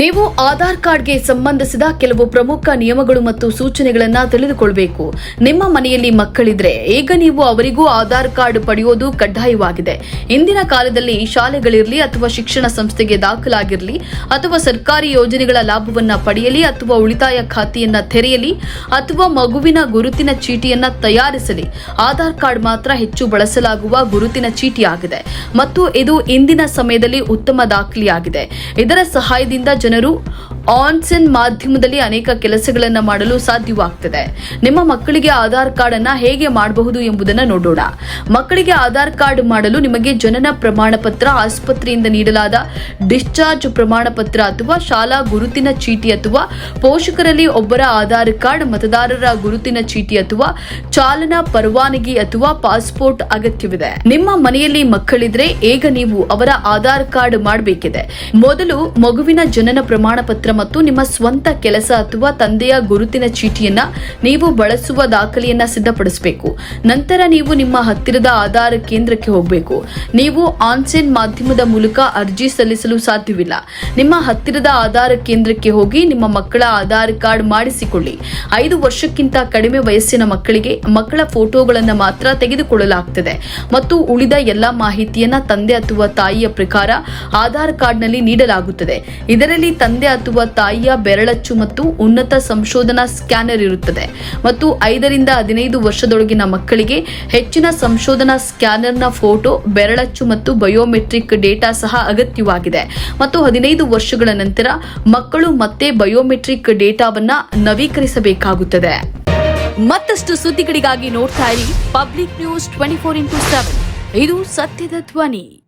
ನೀವು ಆಧಾರ್ ಕಾರ್ಡ್ಗೆ ಸಂಬಂಧಿಸಿದ ಕೆಲವು ಪ್ರಮುಖ ನಿಯಮಗಳು ಮತ್ತು ಸೂಚನೆಗಳನ್ನು ತಿಳಿದುಕೊಳ್ಬೇಕು. ನಿಮ್ಮ ಮನೆಯಲ್ಲಿ ಮಕ್ಕಳಿದ್ರೆ ಈಗ ನೀವು ಅವರಿಗೂ ಆಧಾರ್ ಕಾರ್ಡ್ ಪಡೆಯೋದು ಕಡ್ಡಾಯವಾಗಿದೆ. ಇಂದಿನ ಕಾಲದಲ್ಲಿ ಶಾಲೆಗಳಿರಲಿ ಅಥವಾ ಶಿಕ್ಷಣ ಸಂಸ್ಥೆಗೆ ದಾಖಲಾಗಿರಲಿ ಅಥವಾ ಸರ್ಕಾರಿ ಯೋಜನೆಗಳ ಲಾಭವನ್ನ ಪಡೆಯಲಿ ಅಥವಾ ಉಳಿತಾಯ ಖಾತೆಯನ್ನ ತೆರೆಯಲಿ ಅಥವಾ ಮಗುವಿನ ಗುರುತಿನ ಚೀಟಿಯನ್ನ ತಯಾರಿಸಲಿ, ಆಧಾರ್ ಕಾರ್ಡ್ ಮಾತ್ರ ಹೆಚ್ಚು ಬಳಸಲಾಗುವ ಗುರುತಿನ ಚೀಟಿಯಾಗಿದೆ. ಮತ್ತು ಇದು ಇಂದಿನ ಸಮಯದಲ್ಲಿ ಉತ್ತಮ ದಾಖಲೆಯಾಗಿದೆ. ಇದರ ಸಹಾಯದಿಂದ ಜನರು ಆನ್ಸೈನ್ ಮಾಧ್ಯಮದಲ್ಲಿ ಅನೇಕ ಕೆಲಸಗಳನ್ನು ಮಾಡಲು ಸಾಧ್ಯವಾಗ್ತದೆ. ನಿಮ್ಮ ಮಕ್ಕಳಿಗೆ ಆಧಾರ್ ಕಾರ್ಡ್ ಅನ್ನ ಹೇಗೆ ಮಾಡಬಹುದು ಎಂಬುದನ್ನ ನೋಡೋಣ. ಮಕ್ಕಳಿಗೆ ಆಧಾರ್ ಕಾರ್ಡ್ ಮಾಡಲು ನಿಮಗೆ ಜನನ ಪ್ರಮಾಣ ಪತ್ರ ಆಸ್ಪತ್ರೆಯಿಂದ ನೀಡಲಾದ ಡಿಸ್ಚಾರ್ಜ್ ಪ್ರಮಾಣ ಪತ್ರ ಅಥವಾ ಶಾಲಾ ಗುರುತಿನ ಚೀಟಿ ಅಥವಾ ಪೋಷಕರಲ್ಲಿ ಒಬ್ಬರ ಆಧಾರ್ ಕಾರ್ಡ್, ಮತದಾರರ ಗುರುತಿನ ಚೀಟಿ ಅಥವಾ ಚಾಲನಾ ಪರವಾನಗಿ ಅಥವಾ ಪಾಸ್ಪೋರ್ಟ್ ಅಗತ್ಯವಿದೆ. ನಿಮ್ಮ ಮನೆಯಲ್ಲಿ ಮಕ್ಕಳಿದ್ರೆ, ಈಗ ನೀವು ಅವರ ಆಧಾರ್ ಕಾರ್ಡ್ ಮಾಡಬೇಕಿದೆ. ಮೊದಲು ಮಗುವಿನ ಜನನ ಪ್ರಮಾಣ ಪತ್ರ ಮತ್ತು ನಿಮ್ಮ ಸ್ವಂತ ಕೆಲಸ ಅಥವಾ ತಂದೆಯ ಗುರುತಿನ ಚೀಟಿಯನ್ನ ನೀವು ಬಳಸುವ ದಾಖಲೆಯನ್ನ ಸಿದ್ಧಪಡಿಸಬೇಕು. ನಂತರ ನೀವು ನಿಮ್ಮ ಹತ್ತಿರದ ಆಧಾರ ಕೇಂದ್ರಕ್ಕೆ ಹೋಗಬೇಕು. ನೀವು ಆನ್ಲೈನ್ ಮಾಧ್ಯಮದ ಮೂಲಕ ಅರ್ಜಿ ಸಲ್ಲಿಸಲು ಸಾಧ್ಯವಿಲ್ಲ. ನಿಮ್ಮ ಹತ್ತಿರದ ಆಧಾರ ಕೇಂದ್ರಕ್ಕೆ ಹೋಗಿ ನಿಮ್ಮ ಮಕ್ಕಳ ಆಧಾರ್ ಕಾರ್ಡ್ ಮಾಡಿಸಿಕೊಳ್ಳಿ. ಐದು ವರ್ಷಕ್ಕಿಂತ ಕಡಿಮೆ ವಯಸ್ಸಿನ ಮಕ್ಕಳಿಗೆ ಮಕ್ಕಳ ಫೋಟೋಗಳನ್ನು ಮಾತ್ರ ತೆಗೆದುಕೊಳ್ಳಲಾಗುತ್ತದೆ ಮತ್ತು ಉಳಿದ ಎಲ್ಲಾ ಮಾಹಿತಿಯನ್ನ ತಂದೆ ಅಥವಾ ತಾಯಿಯ ಪ್ರಕಾರ ಆಧಾರ್ ಕಾರ್ಡ್ನಲ್ಲಿ ನೀಡಲಾಗುತ್ತದೆ. ಇದರಲ್ಲಿ ತಂದೆ ಅಥವಾ ತಾಯಿಯ ಬೆರಳಚ್ಚು ಮತ್ತು ಉನ್ನತ ಸಂಶೋಧನಾ ಸ್ಕ್ಯಾನರ್ ಇರುತ್ತದೆ. ಮತ್ತು ಐದರಿಂದ ಹದಿನೈದು ವರ್ಷದೊಳಗಿನ ಮಕ್ಕಳಿಗೆ ಹೆಚ್ಚಿನ ಸಂಶೋಧನಾ ಸ್ಕ್ಯಾನರ್ನ ಫೋಟೋ, ಬೆರಳಚ್ಚು ಮತ್ತು ಬಯೋಮೆಟ್ರಿಕ್ ಡೇಟಾ ಸಹ ಅಗತ್ಯವಾಗಿದೆ. ಮತ್ತು ಹದಿನೈದು ವರ್ಷಗಳ ನಂತರ ಮಕ್ಕಳು ಮತ್ತೆ ಬಯೋಮೆಟ್ರಿಕ್ ಡೇಟಾವನ್ನ ನವೀಕರಿಸಬೇಕಾಗುತ್ತದೆ. ಮತ್ತಷ್ಟು ಸುದ್ದಿಗಳಿಗಾಗಿ ನೋಡ್ತಾ ಇರಿ Public News twenty four into seven. ಇದು ಸತ್ಯದ ಧ್ವನಿ.